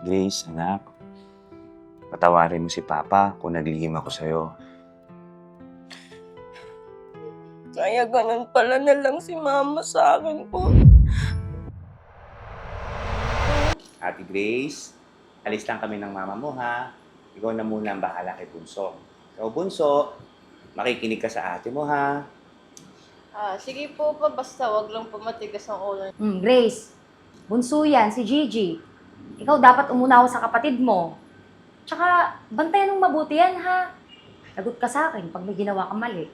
Grace, anak. Patawarin mo si Papa kung naglihim ako sa'yo. Kaya ganun pala na lang si mama sa akin po. Ate Grace, alis lang kami ng mama mo ha. Ikaw na muna ang bahala kay Bunso. Ikaw, Bunso, makikinig ka sa ate mo ha. Ah, sige po pa, basta wag lang po matigas ang ulo. Hmm, Grace, bunso yan, si Gigi. Ikaw dapat umunawa sa kapatid mo. Tsaka, bantayan mong mabuti yan, ha? Lagot ka sa akin pag may ginawa kang mali.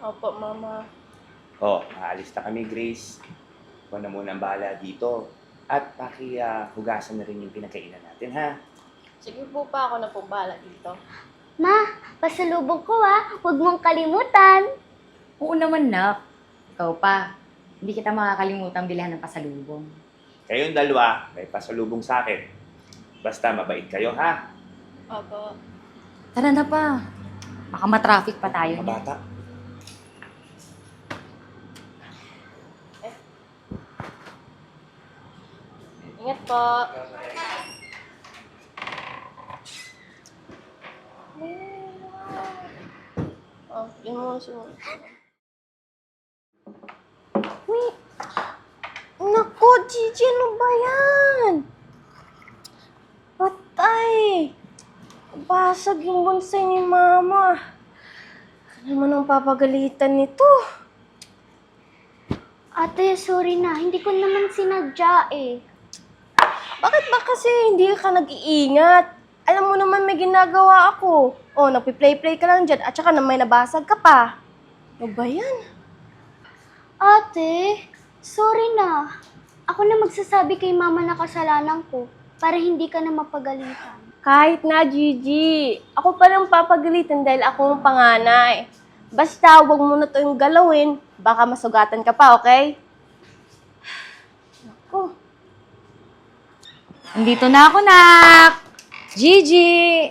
Opo, mama. Oh, aalis na kami, Grace. Ikaw na muna ang bahala dito. At pakihugasan na rin yung pinakainan natin ha. Sige po pa, ako na po bahala dito. Ma, pasalubong ko ah. Huwag mong kalimutan. Oo naman, nak. Ikaw pa. Hindi kita makakalimutan bilhan ng pasalubong. Kayong dalawa, may pasalubong sa akin. Basta mabait kayo ha. Opo. Tara na pa. Baka matraffic pa tayo. Mga bata. Ingat po. Oh, yun mo sumunod. Naku, Gigi, ano ba yan? Patay! Basag yung bonsai ni mama. Ano naman ang papagalitan nito? Ate, sorry na. Hindi ko naman sinadya eh. Bakit ba kasi hindi ka nag-iingat? Alam mo naman may ginagawa ako. Oh, nagpi-play-play ka lang dyan at saka na may nabasag ka pa. Ano ba yan? Ate, sorry na. Ako na magsasabi kay mama na kasalanan ko para hindi ka na mapagalitan. Kahit na, Gigi. Ako pa lang papagalitan dahil ako ang panganay. Basta, wag mo na to yung galawin. Baka masugatan ka pa, okay? Naku. Andito na ako, nak! Gigi!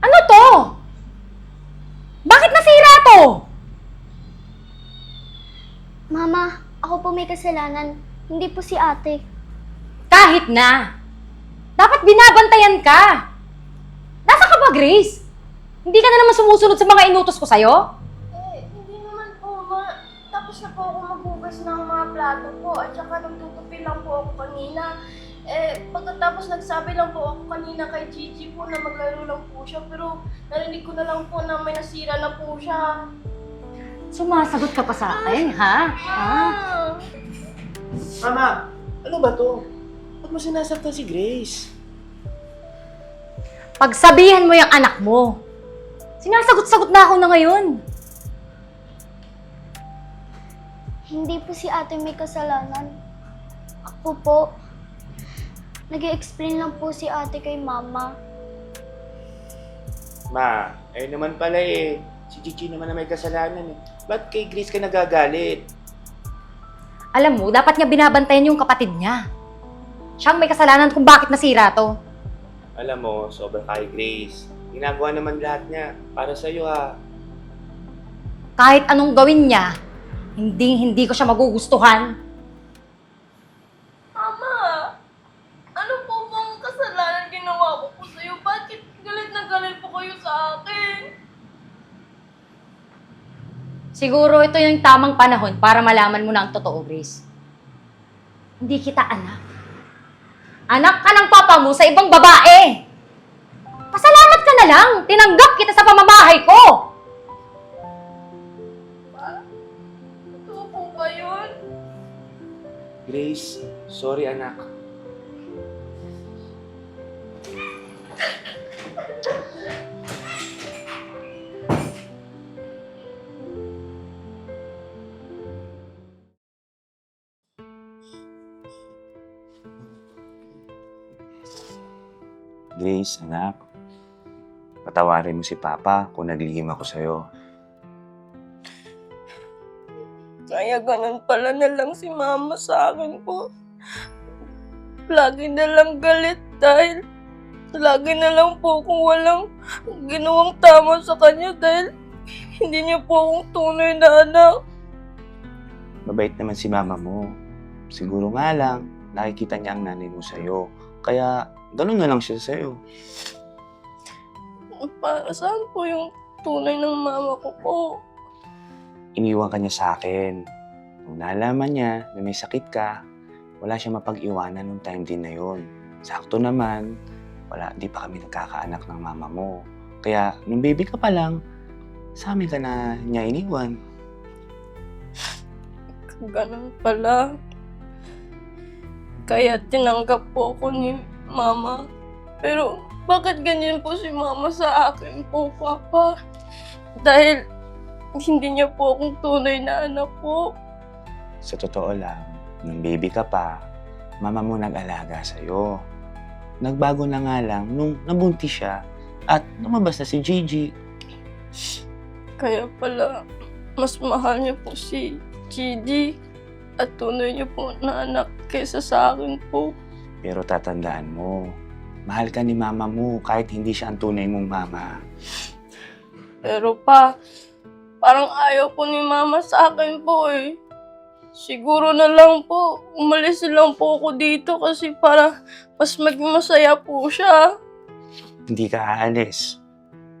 Ano to? Bakit nasira to? Mama, ako po may kasalanan. Hindi po si ate. Kahit na. Dapat binabantayan ka. Nasa ka ba, Grace? Hindi ka na naman sumusunod sa mga inutos ko sa'yo? Eh, hindi naman po, ma. Tapos na po ako maghugas ng mga plato po at saka nagtutupi lang po ako kanina. Eh, pagkatapos nagsabi lang po ako kanina kay Gigi po na maglaro lang po siya pero narinig ko na lang po na may nasira na po siya. Sumasagot ka pa sa akin, ha? Ha? Mama, ano ba to? Ba't mo sinasaktan si Grace? Pagsabihan mo yung anak mo. Sinasagot-sagot na ako na ngayon. Hindi po si ate may kasalanan. Ako po. nag explain lang po si ate kay mama. Ma, eh naman pala eh. Si Gigi naman na may kasalanan eh. Ba't kay Grace ka nagagalit? Alam mo, dapat niya binabantayan yung kapatid niya. Siyang may kasalanan kung bakit nasira to. Alam mo, sobrang kay Grace. Ginagawa naman lahat niya para sa'yo ha. Kahit anong gawin niya, hindi hindi ko siya magugustuhan. Mama! Ano po bang kasalanan ginawa ko po sa'yo? Bakit galit na galit po kayo sa akin? Siguro ito yung tamang panahon para malaman mo na ang totoo, Grace. Hindi kita anak. Anak ka ng papa mo sa ibang babae. Pasalamat ka na lang. Tinanggap kita sa pamamahay ko. Totoo po ba yun? Grace, sorry anak. Grace, anak. Patawarin mo si Papa kung naglihim ako sa'yo. Kaya ganun pala na lang si mama sa akin po. Lagi na lang galit dahil lagi na lang po kung walang ginawang tama sa kanya dahil hindi niya po akong tunay na anak. Mabait naman si mama mo. Siguro nga lang, nakikita niya ang nanay mo sa'yo. Kaya, ganun na lang siya sa'yo. Para saan po yung tunay ng mama ko po? Iniwan ka niya sa akin. Nung nalaman niya na may sakit ka, wala siya mapag-iwanan nung time din na yon. Sakto naman, wala, di pa kami nagkakaanak ng mama mo. Kaya, nung baby ka pa lang, sa amin ka na niya iniwan. Ganun pala. Kaya tinanggap po ako ni mama. Pero bakit ganyan po si mama sa akin po, papa? Dahil hindi niya po akong tunay na anak po. Sa totoo lang, nung baby ka pa, mama mo nag-alaga sa'yo. Nagbago na nga lang nung nabuntis siya at lumabas na si Gigi. Kaya pala, mas mahal niya po si Gigi at tunay niya po na anak kaysa sa akin po. Pero tatandaan mo, mahal ka ni mama mo kahit hindi siya ang tunay mong mama. Pero pa, parang ayaw po ni mama sa akin po eh. Siguro na lang po, umalis lang po ako dito kasi para mas maging masaya po siya. Hindi ka aalis.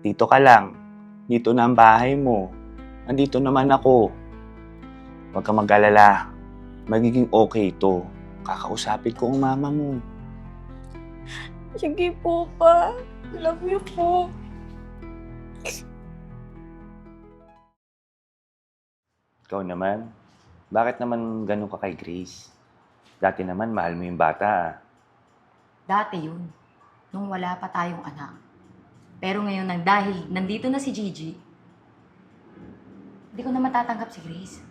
Dito ka lang. Dito na ang bahay mo. Andito naman ako. Huwag ka mag-alala. Magiging okay ito. Kakausapin ko ang mama mo. Sige po pa, love you po. Ikaw naman, bakit naman ganun ka kay Grace? Dati naman, mahal mo yung bata. ah. Dati yun, nung wala pa tayong anak. Pero ngayon, nang dahil nandito na si Gigi, hindi ko na matatanggap si Grace.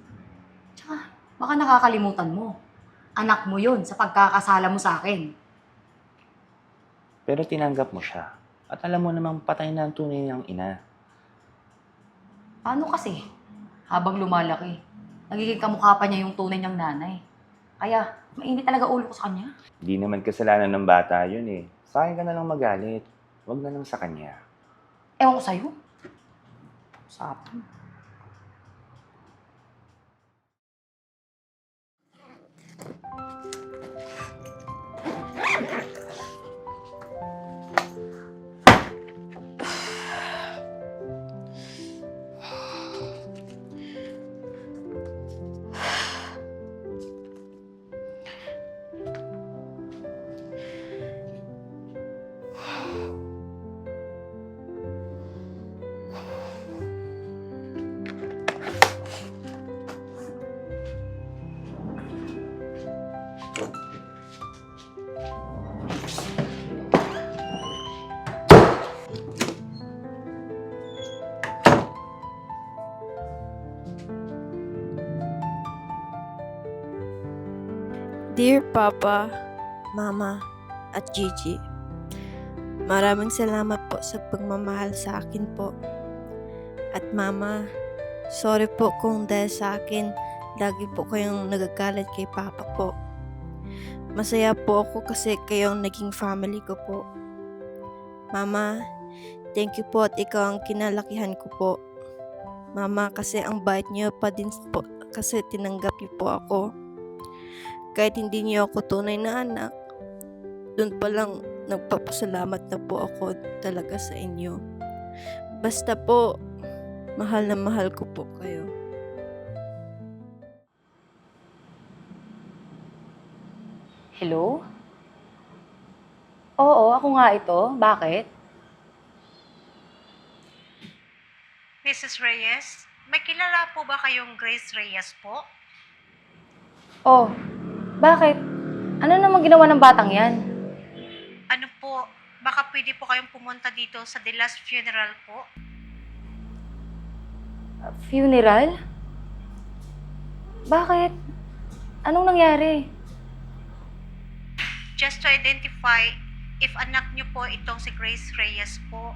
Tsaka, baka nakakalimutan mo. Anak mo yun sa pagkakasala mo sa akin. Pero tinanggap mo siya. At alam mo namang patay na ang tunay niyang ina. Paano kasi? Habang lumalaki, nagiging kamukha pa niya yung tunay niyang nanay. Kaya, mainit talaga ulo ko sa kanya. Hindi naman kasalanan ng bata yun eh. Sa akin ka na lang magalit. Huwag na lang sa kanya. Ewan ko sa'yo. Usapan. Dear Papa, Mama, at Gigi, maraming salamat po sa pagmamahal sa akin po. At Mama, sorry po kung dahil sa akin, lagi po kayong nagagalit kay Papa po. Masaya po ako kasi kayong naging family ko po. Mama, thank you po at ikaw ang kinalakihan ko po. Mama, kasi ang bait niyo pa din po kasi tinanggap niyo po ako kahit hindi niyo ako tunay na anak, doon pa lang nagpapasalamat na po ako talaga sa inyo. Basta po, mahal na mahal ko po kayo. Hello? Oo, ako nga ito. Bakit? Mrs. Reyes, may kilala po ba kayong Grace Reyes po? Oh, bakit? Ano naman ginawa ng batang yan? Ano po, baka pwede po kayong pumunta dito sa The Last Funeral po? Funeral? Bakit? Anong nangyari? Just to identify if anak niyo po itong si Grace Reyes po.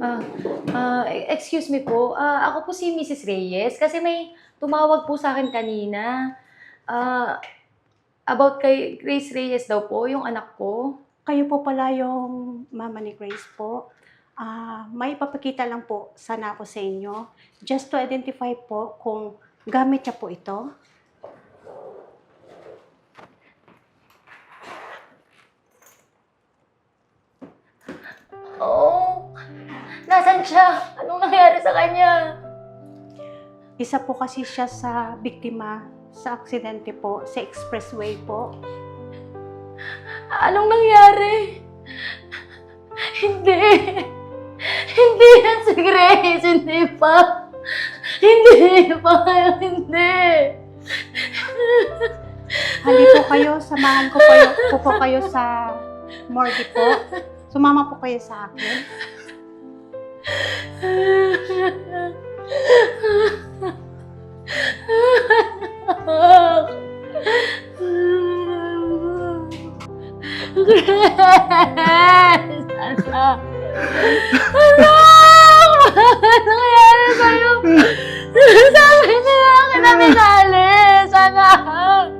Ah, ah, excuse me po. Ah, ako po si Mrs. Reyes kasi may tumawag po sa akin kanina. Ah, About kay Grace Reyes daw po, yung anak ko. Kayo po pala yung mama ni Grace po. Ah, may papakita lang po sana ako sa inyo. Just to identify po kung gamit niya po ito. Nasaan siya? Anong nangyari sa kanya? Isa po kasi siya sa biktima sa aksidente po sa expressway po. Anong nangyari? Hindi. Hindi yan si Grace. Hindi pa. Hindi pa. Hindi. Hali po kayo, samahan ko po, po, po kayo sa morgue po. Sumama po kayo sa akin. Grace! Anak! Anak! Ano nangyari sa'yo? Sabi nila kita minalis, anak!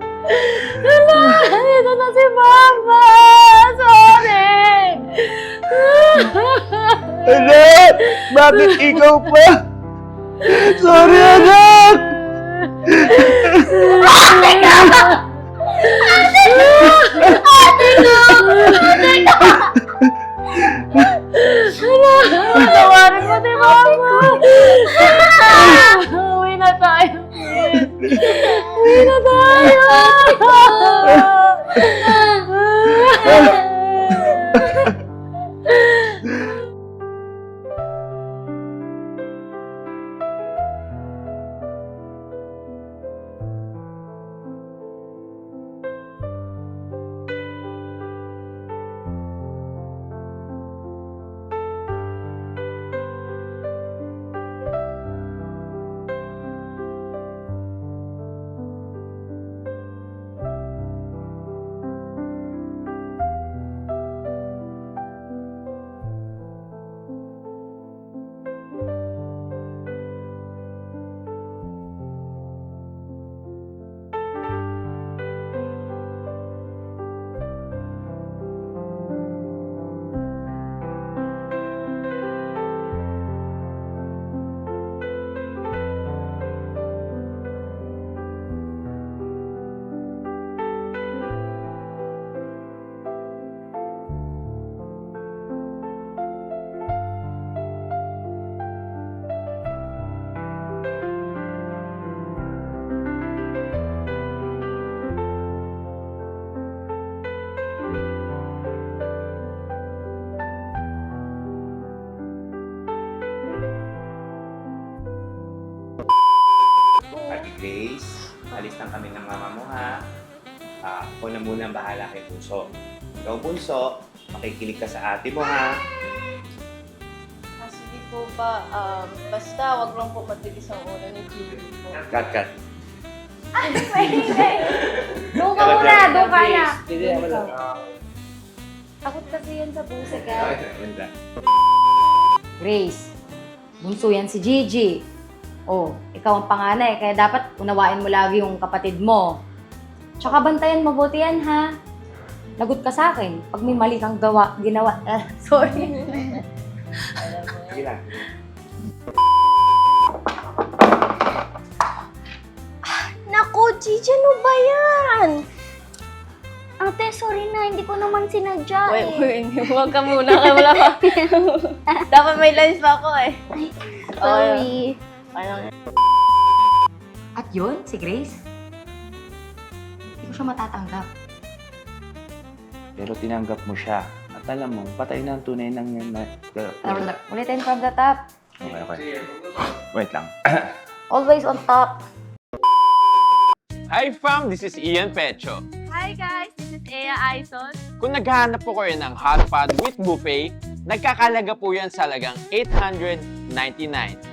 Anak! Dito na si Mama! Sorry! Anak! Bakit ikaw pa? Sorry, anak! Patawarin mo si Mama! Uwi na tayo. Uwi na tayo! Bahala kay Bunso. Ikaw, Bunso, makikinig ka sa ate mo ha. Ah, sige po pa. Um, basta wag lang po matigas ang ulo ni Gigi po. Cut, cut. Doon ka muna, doon ka na. Hindi, wala. Takot kasi yan sa pusa ka. Ganda. Grace, bunso yan si Gigi. Oh, ikaw ang panganay, kaya dapat unawain mo lagi yung kapatid mo. Tsaka bantayan mabuti yan, ha? Lagot ka sa akin pag may mali kang gawa, ginawa. Ah, sorry. Sige lang. Naku, Gigi, ano ba yan? Ate, sorry na, hindi ko naman sinadya Wait, eh. wait. Huwag ka muna. Kaya wala ka. Dapat may lunch pa ako eh. Sorry. Parang At yun, si Grace, siya matatanggap. Pero tinanggap mo siya. At alam mo, patay na ang tunay ng... Na, Ulitin from the top. okay, okay. Wait lang. Always on top. Hi fam, this is Ian Pecho. Hi guys, this is Ea Aizon. Kung naghahanap po kayo ng hot pot with buffet, nagkakalaga po yan sa lagang 899.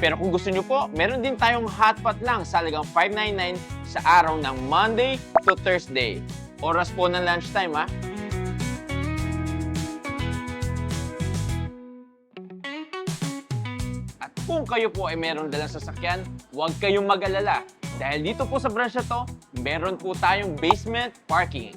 Pero kung gusto nyo po, meron din tayong hot pot lang sa lagang 599 sa araw ng Monday to Thursday. Oras po ng lunchtime ha. At kung kayo po ay meron dalang sasakyan, huwag kayong mag-alala. Dahil dito po sa branch na to, meron po tayong basement parking.